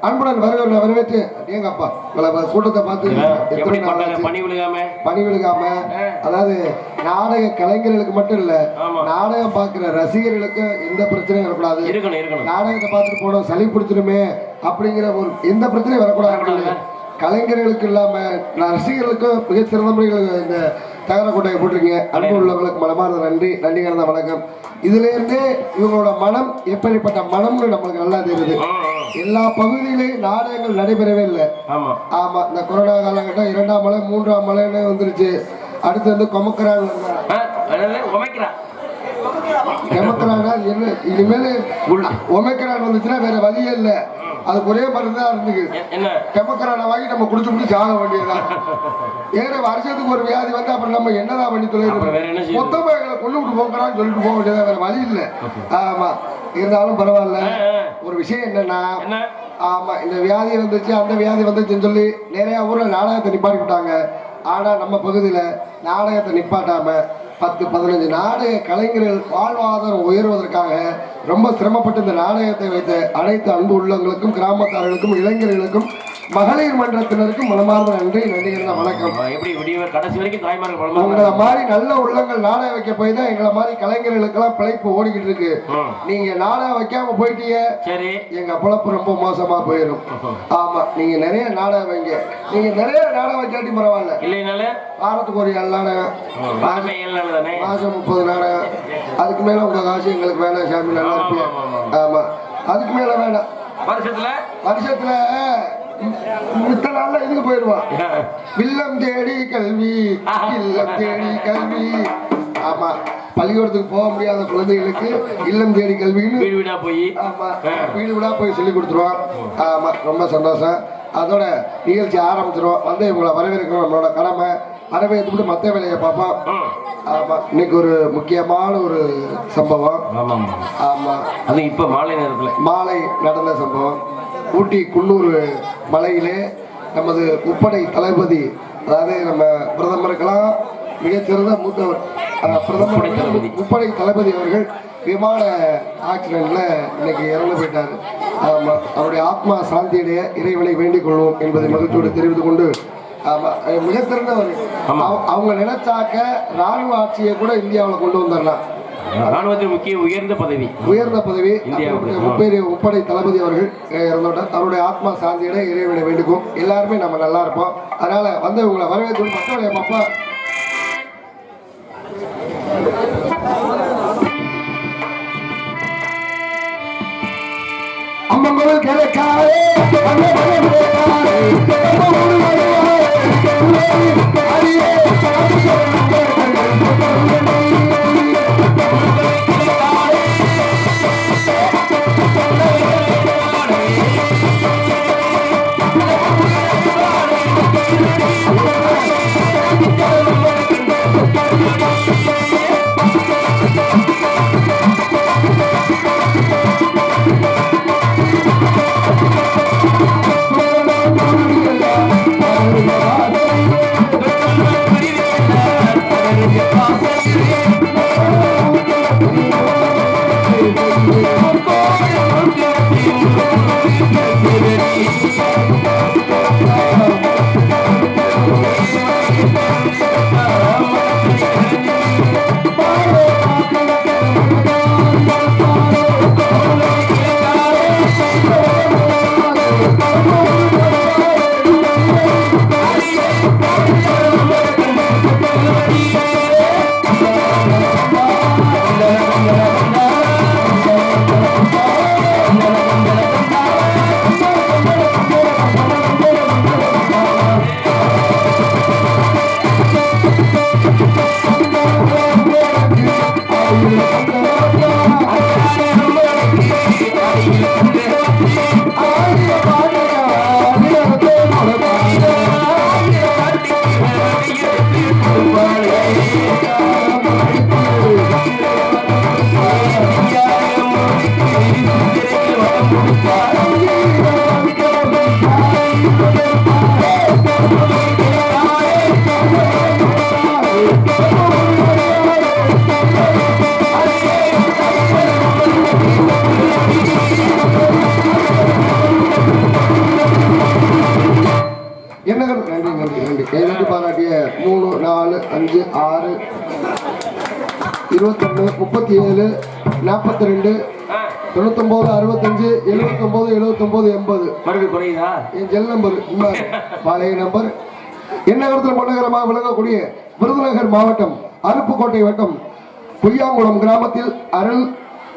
அன்புடன் வருகிற வரவேற்று. உங்களை வ- கூட்டத்தை பார்த்து? பணி விழுகாம? பணி விழுகாம? அதாவது நாடக கலைஞர்களுக்கு மட்டும் இல்ல. நாடகம் பார்க்கிற ரசிகர்களுக்கு எந்த பிரச்சனையும் வரக்கூடாது. நாடகத்தை பார்த்துட்டு போனோம் சளி பிடிச்சிருமே அப்படிங்கிற ஒரு எந்த பிரச்சனையும் வரக்கூடாது. கலைஞர்களுக்கு இல்லாம ரசிகர்களுக்கும் மிகச்சிறந்த முறையில் இந்த தகர கொட்டையை போட்டிருக்கீங்க. அன்பு உள்ளவங்களுக்கு மனமார்ந்த நன்றி நன்றி கலந்த வணக்கம். இதுல இருந்தே இவங்களோட மனம் எப்படிப்பட்ட மனம்னு நமக்கு நல்லா தெரியுது. எல்லா பகுதியிலையும் நாடகங்கள் நடைபெறவே இல்லை. ஆமா. இந்த கொரோனா காலகட்டம் இரண்டாம் மலை மூன்றாம் மலைன்னு வந்துருச்சு. அடுத்து வந்து கொமக்கரான் கொமக்கரானா என்ன? இனிமேல் ஒமைக்கரான் வந்துச்சுன்னா வேற வழியே இல்லை. அதுக்கு ஒரே மருந்து தான் இருந்துக்கு கெமக்கரானை வாங்கி நம்ம குடிச்சு குடிச்சு சாக வேண்டியதுதான். ஏன்னா வருஷத்துக்கு ஒரு வியாதி வந்து அப்புறம் நம்ம என்னதான் பண்ணி அப்புறம் வேற என்ன தொழில்? மொத்தமா எங்களை கொண்டு விட்டு போகிறான்னு சொல்லிட்டு போக வேண்டியதா வேற வழி இல்லை. ஆமா. இருந்தாலும் பரவாயில்ல. ஒரு விஷயம் என்னன்னா என்ன? ஆமா இந்த வியாதி வந்துச்சு அந்த வியாதி வந்துச்சுன்னு சொல்லி நிறைய ஊர்ல நாடகத்தை நிப்பாட்டி விட்டாங்க ஆனா நம்ம பகுதியில நாடகத்தை நிப்பாட்டாம பத்து பதினஞ்சு நாடக கலைஞர்கள் வாழ்வாதாரம் உயர்வதற்காக ரொம்ப சிரமப்பட்டு இந்த நாடகத்தை வைத்த அனைத்து அன்பு உள்ளவங்களுக்கும் கிராமத்தார்களுக்கும் இளைஞர்களுக்கும் மகளிர் மன்றத்தினருக்கும் மனமார்ந்த நன்றி நன்றிகள் வணக்கம். எப்படி விடிய கடைசி வரைக்கும் தாய்மார்கள் பலமா உங்களை மாதிரி நல்ல உள்ளங்கள் நாடகம் வைக்க போய் தான் எங்களை மாதிரி கலைஞர்களுக்கெல்லாம் பிழைப்பு ஓடிக்கிட்டு இருக்கு. நீங்க நாடகம் வைக்காம போயிட்டீங்க. சரி. எங்க பொழப்பு ரொம்ப மோசமா போயிடும் ஆமா நீங்க நிறைய நாடகம் வைங்க. நீங்க நிறைய நாடகம் வைக்காட்டி பரவாயில்ல. இல்லைனால வாரத்துக்கு ஒரு ஏழு நாடகம் மாசம் முப்பது நாடகம் அதுக்கு மேல உங்க காசு எங்களுக்கு வேணாம் சாமி நல்லா ஆமா, ஆமா. அதுக்கு மேல வேணாம். வருஷத்துல? வருஷத்துல மித்த நாள்ல இதுக்கு போயிடுவான் இல்லம் தேடி கல்வி இல்லம் தேடி கல்வி. ஆமா பள்ளிக்கூடத்துக்கு போக முடியாத குழந்தைகளுக்கு இல்லம் தேடி கல்வின்னு வீடு வீடா போய். ஆமா வீடு வீடா போய் சொல்லி கொடுத்துருவோம் ஆமா ரொம்ப சந்தோஷம். அதோட நிகழ்ச்சி ஆரம்பிச்சிரும் வந்து இவங்களை வரவேற்கிறோம் நம்மளோட கடமை. வரவேற்றுட்டு மற்ற வேலையை பார்ப்போம். ஆமா இன்னைக்கு ஒரு முக்கியமான ஒரு சம்பவம். ஆமா. அது இப்ப மாலை நேரத்துல. மாலை நடந்த சம்பவம். ஊட்டி குன்னூர் மலையிலே நமது முப்படை தளபதி அதாவது நம்ம பிரதமருக்கெல்லாம் மிகச்சிறந்த மூத்தவர் பிரதமர் முப்படை தளபதி. அவர்கள் விமான ஆக்சிடென்ட்ல இன்னைக்கு இறந்து போயிட்டார் ஆமா அவருடைய ஆத்மா சாந்தியடைய இறைவனை வேண்டிக் கொள்வோம் என்பதை மகிழ்ச்சியோடு தெரிவித்துக் கொண்டு ஆமா அஹ், மிகச்சிறந்தவர் ஆமா. அவ- அவங்க நினைச்சாக்க ராணுவ ஆட்சியை கூட இந்தியாவில் கொண்டு வந்துடலாம் ராணுவத்தில் முக்கிய உயர்ந்த பதவி. உயர்ந்த பதவி இந்தியாவுக்கு. அப்படிப்பட்ட முப்பேரி முப்படை தளபதி அவர்கள் இறந்தோட்டார் அவருடைய ஆத்மா சாந்தியிட இறைவனை வேண்டிக்கும் எல்லாருமே நம்ம நல்லா இருப்போம். அதனால வந்து உங்களை வரவேற்று மக்களுடைய அப்பா அம்மங்கோவில் கிழக்காரே அஞ்சு ஆறு இருபத்தொன்று முப்பத்தி ஏழு நாற்பத்தி ரெண்டு தொண்ணூத்தொம்பது அறுபத்தஞ்சு எழுபத்தொம்போது எழுபத்தொம்போது எண்பது. மறுபடியும் குறையுதா? என் ஜெல் நம்பர் பழைய நம்பர். எண்ணகரத்தில் மன்னகரமாக விளங்கக்கூடிய விருதுநகர் மாவட்டம் அருப்புக்கோட்டை வட்டம் பொய்யாங்குளம் கிராமத்தில் அருள்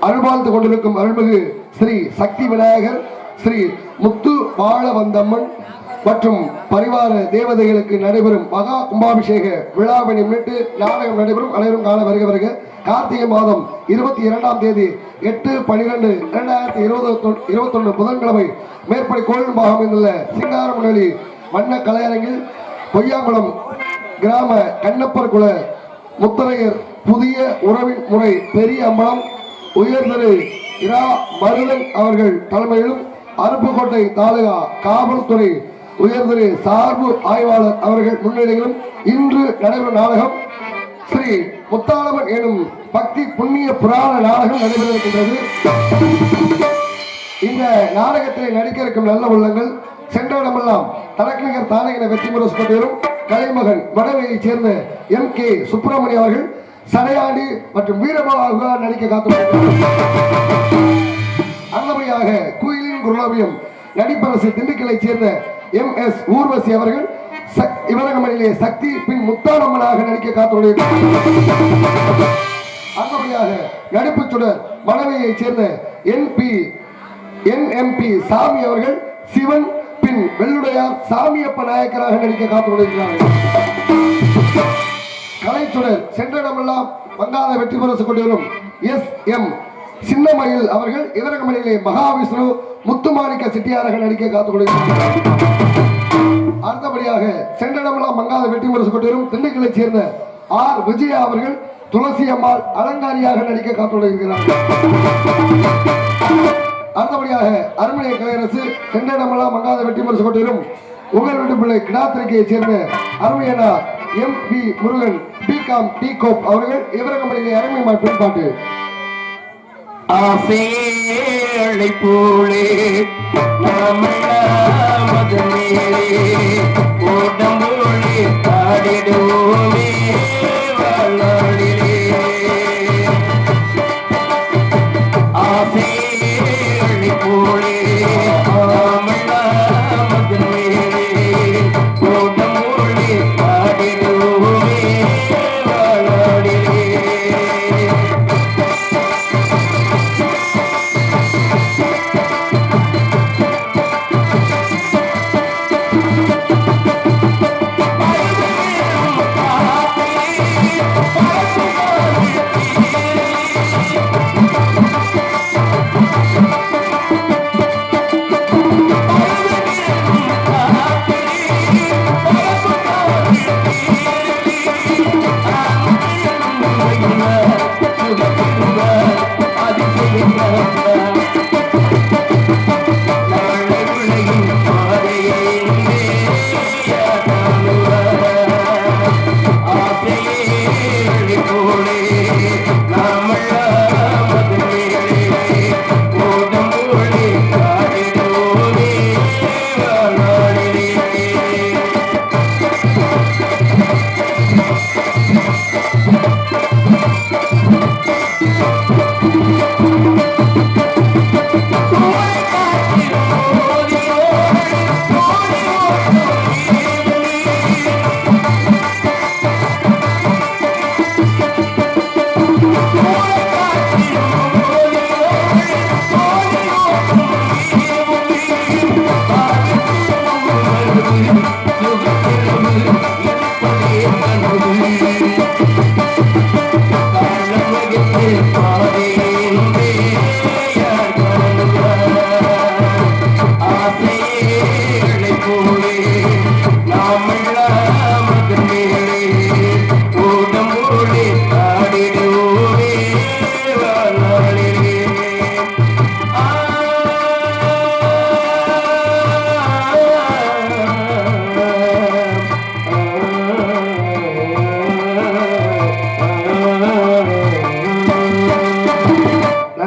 அருள்வாழ்த்து கொண்டிருக்கும் அருள்மிகு ஸ்ரீ சக்தி விநாயகர் ஸ்ரீ முத்து வாழ வந்தம்மன் மற்றும் பரிவார தேவதைகளுக்கு நடைபெறும் மகா கும்பாபிஷேக விழாவினை முன்னிட்டு நாடகம் நடைபெறும். அனைவரும் காண வருக வருக. கார்த்திகை மாதம் இருபத்தி இரண்டாம் தேதி எட்டு பனிரெண்டு இரண்டாயிரத்தி இருபது இருபத்தொன்று புதன்கிழமை மேற்படி கோயில் பாகம் அமைந்துள்ள சிங்காரமணி வண்ண கலையரங்கில் பொய்யாங்குளம் கிராம கண்ணப்பர் குல முத்தரையர் புதிய உறவின் முறை பெரிய அம்பலம் உயர்திரு இரா மருதன் அவர்கள் தலைமையிலும் அருப்புக்கோட்டை தாலுகா காவல்துறை உயர்திரு சார்பு ஆய்வாளர் அவர்கள் முன்னிலையிலும் இன்று நடைபெறும் நாடகம் ஸ்ரீ முத்தாளவன் எனும் பக்தி புண்ணிய புராண நாடகம் நடைபெறவிருக்கின்றது. இந்த நாடகத்தில் நடிக்க இருக்கும் நல்ல உள்ளங்கள் சென்ற இடமெல்லாம் தலக்கணிகர் தானகின வெற்றி முரசு கலைமகன் வடவையைச் சேர்ந்த எம் கே சுப்பிரமணிய அவர்கள் சடையாண்டி மற்றும் வீரபாக நடிக்க காத்திருக்கிறார் அந்தபடியாக குயிலின் குருலாவியம் நடிப்பரசு திண்டுக்கலைச் சேர்ந்த எம் எஸ் ஊர்வசி அவர்கள் சக்- சக்தி பின் முத்தாரம்மனாக நடிக்க காத்துடைய அடுத்தபடியாக நடிப்பு சுடர் மனைவியைச் சேர்ந்த என்பி என்எம்பி சாமி அவர்கள் சிவன் பின் வெள்ளுடையார் சாமியப்ப நாயக்கராக நடிக்க காத்துக்கொண்டிருக்கிறார்கள். கலைச்சுடர் சென்ற இடமெல்லாம் வங்காள வெற்றி பரிசு கொண்டிருக்கும் எஸ் எம் சின்னமயில் அவர்கள் இவரகமணியிலே மகாவிஷ்ணு முத்துமாணிக்க செட்டியாராக நடிக்க காத்துக்கொண்டிருக்கிறார்கள். அடுத்தபடியாக சென்றடமெல்லாம் மங்காத வெற்றி முரசு கொண்டிரும் திண்டுக்கலைச் சேர்ந்த ஆர். விஜயா அவர்கள் துளசி அம்மாள் அலங்காரியாக நடிக்க காத்துள்ளார்கள் அடுத்தபடியாக அருமணிய கலையரசு சென்றடமெல்லாம் மங்காத வெற்றி முரசு கொண்டிரும் உங்கள் வீட்டு பிள்ளை கிடாத்திரிக்கையைச் சேர்ந்த அருமையனா M. P Murugan B. Com. D co-op அவர்கள் இவரகமணியிலே அருமை பின்பாட்டு ஆசேழை போலே நாமது மேலே ஓட்டமோழி பாடிடுவோமே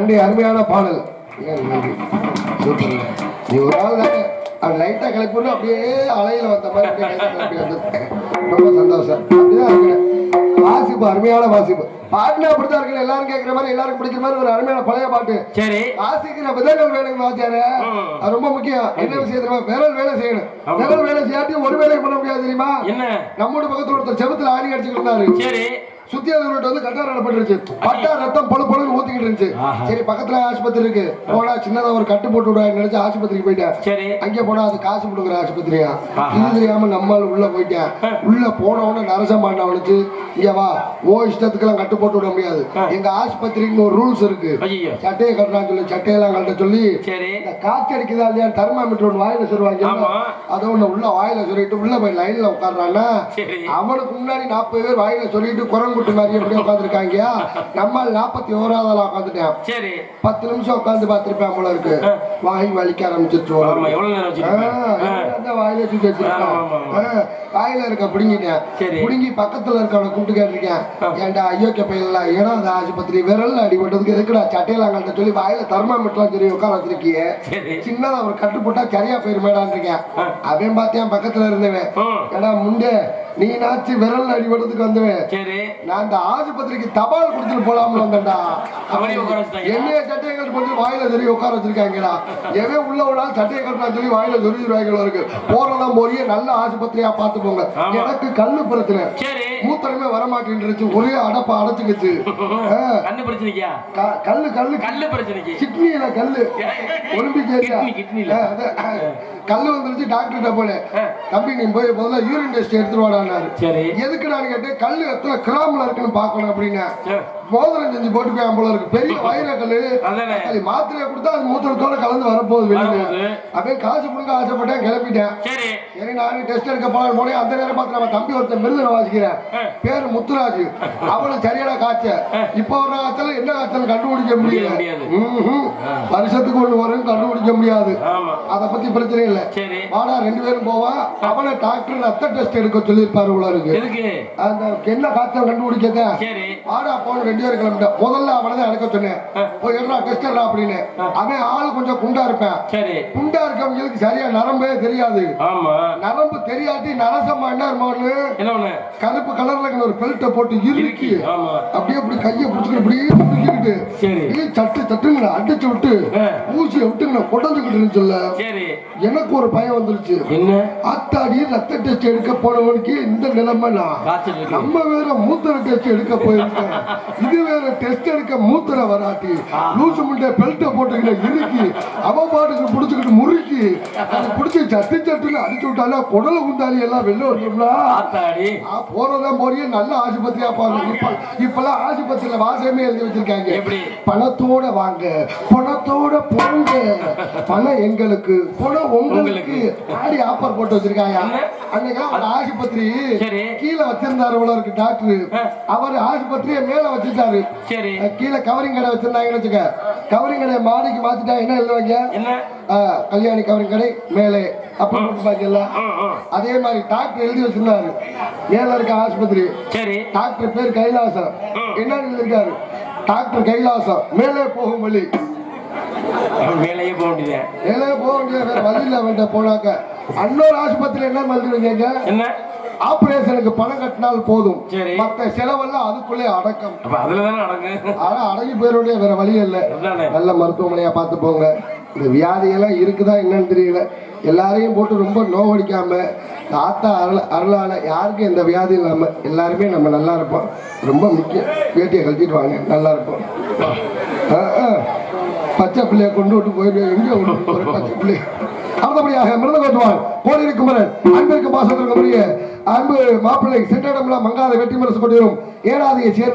நன்றி அருமையான பாடல். நன்றி சூப்பர் நீ ஒரு ஆள் தானே. அவன் லைட்டா கிளப்பி அப்படியே அலையில வந்த மாதிரி ரொம்ப சந்தோஷம். அப்படிதான் வாசிப்பு அருமையான வாசிப்பு. பாட்டுனா அப்படித்தான் இருக்கணும். எல்லாரும் கேட்கிற மாதிரி எல்லாரும் பிடிக்கிற மாதிரி ஒரு அருமையான பழைய பாட்டு. சரி. வாசிக்கிற விதங்கள் வேணுங்க வாத்தியாரு. ம். அது ரொம்ப முக்கியம். என்ன விஷயம் விரல் வேலை செய்யணும். விரல் வேலை செய்யாட்டி ஒரு வேலையை பண்ண முடியாது தெரியுமா? என்ன? நம்மோட பக்கத்துல ஒருத்தர் செவத்துல ஆணி அடிச்சுக்கிட்டு இருந்தாரு. சரி. சுத்தி அதுகிட்ட வந்து கட்டார நடப்பட்டுருச்சு பட்டா ரத்தம் பொழு பொழுது ஊத்திக்கிட்டு இருந்துச்சு. சரி பக்கத்துல ஆஸ்பத்திரி இருக்கு. போனா சின்னதா ஒரு கட்டு போட்டு விடுவாங்க நினைச்சு ஆஸ்பத்திரிக்கு போயிட்டேன். சரி. அங்கே போனா அது காசு கொடுக்குற ஆஸ்பத்திரியா. இது தெரியாம நம்மால் உள்ள போயிட்டேன். உள்ள போன உடனே நரசம்மாண்ட அவனுக்கு இங்க வா. ஓ இஷ்டத்துக்கெல்லாம் கட்டு போட்டு விட முடியாது. எங்க ஆஸ்பத்திரிக்கு ஒரு ரூல்ஸ் இருக்கு. சட்டையை கட்டுறான்னு சொல்லி சட்டையெல்லாம் கட்ட சொல்லி இந்த காற்று அடிக்குதா இல்லையா தெர்மாமீட்டர் ஒன்று வாயில சொல்லுவாங்க. அதை ஒண்ணு உள்ள வாயில சொல்லிட்டு உள்ள போய் லைன்ல உட்கார்றான்னா சரி. அவனுக்கு முன்னாடி நாற்பது பேர் வாயில சொல்லிட்டு குரங்குட்டு மாதிரி எப்படி உட்காந்துருக்காங்க நம்மால் நாற்பத்தி ஓராவதுல உட்காந்துட்டேன் சரி. பத்து நிமிஷம் உட்காந்து பார்த்திருப்பேன் போல இருக்கு. வாய் வலிக்க ஆரம்பிச்சிருச்சு வாயில ஆமா, ஆ, வாயில இருக்க பிடுங்கிட்டேன். பிடுங்கி பக்கத்துல இருக்கவனை கூப்பிட்டு கேட்டிருக்கேன். ஏன்டா ஐயோக்கிய பையன்ல ஏன்னா அந்த ஆஸ்பத்திரி விரல்ல அடிபட்டதுக்கு எதுக்குடா சட்டையெல்லாம் கட்ட சொல்லி வாயில தர்மாமீட்டர்லாம் சொல்லி உட்கார வச்சிருக்கியே. சரி. சின்னதா ஒரு கட்டு போட்டா சரியா போயிருமேடான்னு இருக்கேன். அவன் பார்த்தேன் பக்கத்துல இருந்தவன். ஏடா முண்டே நீ நாச்சு விரல் அடிபட்டதுக்கு வந்தவன். நான் இந்த ஆஸ்பத்திரிக்கு தபால் கொடுத்துட்டு போலாம்னு வந்தேன்டா. என்னைய சட்டையை கட்டு போட்டு வாயில சொல்லி உட்கார வச்சிருக்காங்கடா. எவன் உள்ள ஒரு சட்டையை கட்டுறான்னு சொல்லி வாயில சொல்லிடுவாங்க இருக்கு. போறதெல்லாம் போறிய நல்ல ஆஸ்பத்திரியா பார்த்து போங்க. எனக்கு கல்லு பிரச்சனை. மூத்திரமே வரமாட்டேன்ருச்சு ஒரே அடப்பா அடைச்சுக்கிச்சு. கண்ணு பிரச்சனைக்கா? க- கல்லு கல்லு. கல்லு பிரச்சனைக்கு. கிட்னியில கல்லு. Olympic area. கல்லு வந்துருச்சு டாக்டர்கிட்ட போனேன். தம்பி நீ போய் முதல்ல யூரின் டெஸ்ட் எடுத்துட்டு வாடான்னாரு. சரி. எதுக்கு நான் கேட்டேன் கல்லு எத்தனை கிராம்ல இருக்குன்னு பார்க்கணும் அப்படின்னா. மோதிரம் செஞ்சு போட்டு போல இருக்கு. பெரிய வைர கல்லு அதானே. அது மாத்திரையை கொடுத்தா அது மூத்திரத்தோட கலந்து வரப்போகுது வெளியில. அப்படியே காசு கொடுக்க ஆசைப்பட்டேன் கிளம்பிட்டேன். சரி. நானும் டெஸ்ட் எடுக்க போலாம் போனேன். அந்த நேரம் பார்த்து நம்ம தம்பி ஒருத்தன் மிருதனை வாசிக்கிறேன். பேரு முத்துராஜ். அவனும் சரியான காய்ச்ச இப்போ ஒரு காய்ச்சல் என்ன காய்ச்சல் கண்டுபிடிக்க முடியல. வருஷத்துக்கு ஒண்ணு வரும் கண்டுபிடிக்க முடியாது. அதை பத்தி பிரச்சனை இல்ல. வாடா ரெண்டு பேரும் போவா. அவனை டாக்டர் ரத்த டெஸ்ட் எடுக்க சொல்லியிருப்பாரு உள்ள இருக்கு. அந்த என்ன காய்ச்சல் சரி. போன ரெண்டு பேரும் கிளம்பிட்டேன் முதல்ல அவனை தான் எடுக்க சொன்னேன். போய் எடுறா டெஸ்ட் எடுறா அப்படின்னு. அவன் ஆளு கொஞ்சம் குண்டா இருப்பேன். சரி. குண்டா இருக்கவங்களுக்கு சரியா நரம்பே தெரியாது. ஆமா. நரம்பு தெரியாட்டி நரசம்மா என்ன இருமான்னு கருப்பு கலர்ல ஒரு பெல்ட்டை போட்டு இறுக்கி. அப்படியே இப்படி கையை பிடிச்சிக்கிட்டு இப்படியே பிடிக்கிட்டு சரி. அப்படியே சட்டு சட்டுங்கண்ணா அடிச்சு விட்டு. ஊசியை இருந்துச்சுல்ல சரி. எனக்கு ஒரு பயம் வந்துருச்சு. என்ன? ஆத்தாடி ரத்த டெஸ்ட் எடுக்க போனவனுக்கு இந்த இருக்கு. நம்ம வேற மூத்திர டெஸ்ட் எடுக்க போயிருக்கோம் இது வேற டெஸ்ட் எடுக்க மூத்திர வராட்டி. லூசு முண்டை பெல்ட்டை போட்டுக்கிட்டு இறுக்கி பாட்டுக்கு புடிச்சுக்கிட்டு முறுக்கி அதை புடிச்சு சட்டு சட்டுன்னு அடிச்சு விட்டாலே குடல குந்தாலி எல்லாம் வெளில ஆ, போறதான் போறியே நல்ல ஆஸ்பத்திரியா பாருங்க. இப்ப இப்பெல்லாம் ஆஸ்பத்திரியில வாசகமே எழுதி வச்சிருக்காங்க. பணத்தோட வாங்க பணத்தோட போங்க. பணம் எங்களுக்கு பணம் உங்களுக்கு. ஆடி ஆஃபர் போட்டு வச்சிருக்காங்க? அன்னைக்கு ஆஸ்பத்திரி கீழே வச்சிருந்தாரு இருக்கு டாக்டர். அவர் ஆஸ்பத்திரியை மேல சரி. கீழே கவரிங் கடை வச்சிருந்தாங்கன்னு வச்சுக்க. கவரிங் கடை மாடிக்கு மாத்திட்டா என்ன எழுதுவாங்க? என்ன? கல்யாணி கவரிங் கடை மேலே. அப்படி போட்டுப்பாங்கல்ல ம், ம். அதே மாதிரி டாக்டர் எழுதி வச்சிருந்தாரு. மேல இருக்க ஆஸ்பத்திரி. சரி. டாக்டர் பேர் கைலாசம். என்ன எழுதியிருக்காரு? டாக்டர் கைலாசம். மேலே போகும் வழி. மேலேயே போக வேண்டியது. மேலே போக வேண்டிய வேற வழி இல்லை போனாக்க. அன்னொரு ஆஸ்பத்திரி என்ன எழுதிருக்கீங்க என்ன? ஆபரேஷனுக்கு பணம் கட்டினால் போதும். மத்த செலவெல்லாம் அதுக்குள்ளே அடக்கம். அப்ப அதுல தானே நடக்கு ஆனா அடங்கி போயிட வேற வழி இல்லை. நல்ல மருத்துவமனையா பார்த்து போங்க. இந்த வியாதியெல்லாம் இருக்குதா என்னன்னு தெரியல. எல்லாரையும் போட்டு ரொம்ப நோவடிக்காம இந்த ஆத்தா அருள் அருளால யாருக்கும் எந்த வியாதி இல்லாம எல்லாருமே நம்ம நல்லா இருப்போம். ரொம்ப முக்கியம் வேட்டியை கழட்டிட்டு வாங்க. நல்லா இருப்போம். பச்சை பிள்ளைய கொண்டு விட்டு போயிடுவேன். எங்கே போற பச்சை பிள்ளை. அடுத்தபடியாக மிருத கோட்டுவான் கோடி குமரன் அன்பிற்கு பாசத்திற்கு அன்பு மாப்பிள்ளை சென்றிடம்லாம் மங்காத வெற்றி மரசு கொண்டிரும் ஏழாவதையை சேர்ந்து